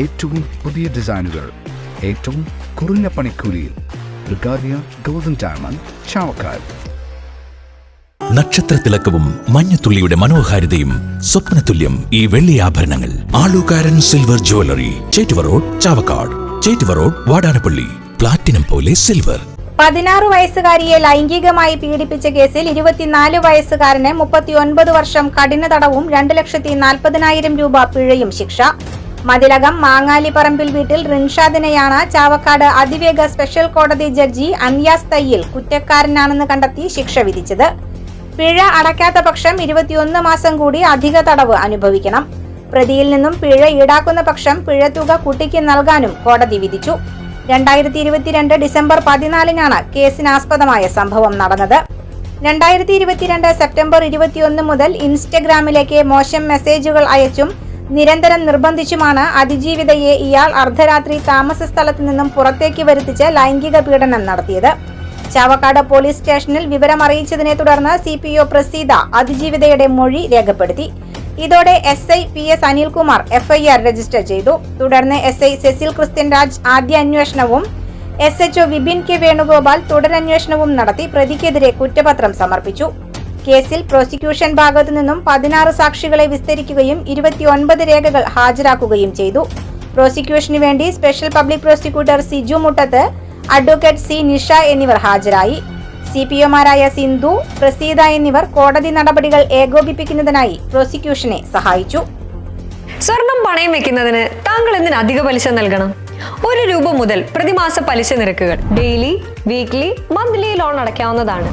ഏറ്റവും പുതിയ ഡിസൈനുകൾ ഏറ്റവും കുറഞ്ഞ പണിക്കൂലിയിൽ ബ്രിഗാദിയ ഗോൾഡൻ ഡയമണ്ട് ചാവക്കാട് നക്ഷത്രത്തിലക്കവും മഞ്ഞത്തുള്ളിയുടെ മനോഹാരിതയും സ്വപ്നതുല്യം ഈ വെള്ളി ആഭരണങ്ങൾ. Alookkaran silver jewellery Chettuva road Chavakkad. Chettuva road Vadanappally. Platinum പോലെ സിൽവർ. പതിനാറ് വയസ്സുകാരിയെ ലൈംഗികമായി പീഡിപ്പിച്ച കേസിൽ ഇരുപത്തിനാല് വയസ്സുകാരന് മുപ്പത്തിയൊൻപത് വർഷം കഠിന തടവും രണ്ട് ലക്ഷത്തി നാൽപ്പതിനായിരം രൂപ പിഴയും ശിക്ഷ. മതിലകം മാങ്ങാലിപ്പറമ്പിൽ വീട്ടിൽ റിൻഷാദിനെയാണ് ചാവക്കാട് അതിവേഗ സ്പെഷ്യൽ കോടതി ജഡ്ജി അന്യാസ് തയ്യിൽ കുറ്റക്കാരനാണെന്ന് കണ്ടെത്തി ശിക്ഷ വിധിച്ചത്. പിഴ അടയ്ക്കാത്ത പക്ഷം ഇരുപത്തിയൊന്ന് മാസം കൂടി അധിക തടവ് അനുഭവിക്കണം. പ്രതിയിൽ നിന്നും പിഴ ഈടാക്കുന്ന പക്ഷം പിഴത്തുക കുട്ടിക്ക് നൽകാനും കോടതി വിധിച്ചു. രണ്ടായിരത്തി ഇരുപത്തിരണ്ട് ഡിസംബർ പതിനാലിനാണ് കേസിനാസ്പദമായ സംഭവം നടന്നത്. രണ്ടായിരത്തി ഇരുപത്തിരണ്ട് സെപ്റ്റംബർ ഇരുപത്തിയൊന്ന് മുതൽ ഇൻസ്റ്റഗ്രാമിലേക്ക് മോശം മെസ്സേജുകൾ അയച്ചും നിരന്തരം നിർബന്ധിച്ചുമാണ് അതിജീവിതയെ ഇയാൾ അർദ്ധരാത്രി താമസ സ്ഥലത്ത് നിന്നും പുറത്തേക്ക് വരുത്തിച്ച് ലൈംഗിക പീഡനം നടത്തിയത്. ചാവക്കാട് പോലീസ് സ്റ്റേഷനിൽ വിവരമറിയിച്ചതിനെ തുടർന്ന് സി പി ഒ പ്രസീത അതിജീവിതയുടെ മൊഴി രേഖപ്പെടുത്തി. ഇതോടെ S I P S Anilkumar FIR register ചെയ്തു. തുടർന്ന് S I Cecil Christian Raj ആദ്യ അന്വേഷണവും S H O Vipin K Venugopal തുടരന്വേഷണവും നടത്തി പ്രതിക്കെതിരെ കുറ്റപത്രം സമർപ്പിച്ചു. കേസിൽ പ്രോസിക്യൂഷൻ ഭാഗത്തു നിന്നും പതിനാറ് സാക്ഷികളെ വിസ്തരിക്കുകയും ഇരുപത്തിയൊൻപത് രേഖകൾ ഹാജരാക്കുകയും ചെയ്തു. പ്രോസിക്യൂഷന് വേണ്ടി special public prosecutor Siju Muttath advocate C Nisha എന്നിവർ ഹാജരായി. സി പി ഒമാരായ സിന്ധു പ്രസീത എന്നിവർ കോടതി നടപടികൾ ഏകോപിപ്പിക്കുന്നതിനായി പ്രോസിക്യൂഷനെ സഹായിച്ചു. സ്വർണം പണയം വെക്കുന്നതിന് താങ്കൾ എന്തിന് അധിക പലിശ നൽകണം? ഒരു രൂപ മുതൽ പ്രതിമാസ പലിശ നിരക്കുകൾ ഡെയിലി വീക്ക്ലി മന്ത്ലി ലോൺ അടയ്ക്കാവുന്നതാണ്.